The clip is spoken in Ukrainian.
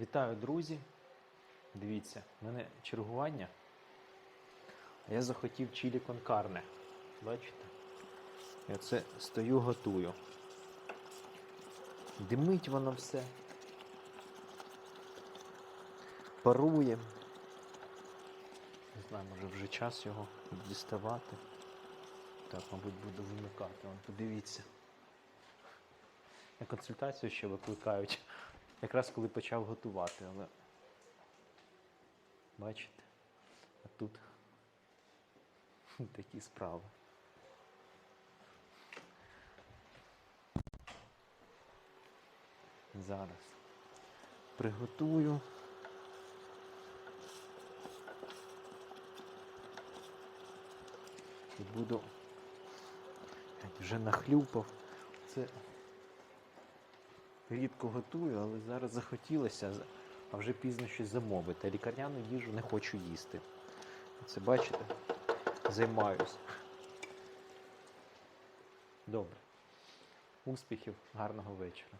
Вітаю, друзі! Дивіться, в мене чергування. А я захотів чилі конкарне. Бачите? І оце стою, готую. Димить воно все. Парує. Не знаю, може вже час його діставати. Так, мабуть, буду вимикати. Подивіться. На консультацію ще викликають. Якраз коли почав готувати, але бачите, а тут такі справи. Зараз приготую. І буду вже нахлюпав. Це рідко готую, але зараз захотілося, а вже пізно щось замовити. Лікарняну їжу не хочу їсти. Це бачите? Займаюсь. Добре. Успіхів, гарного вечора.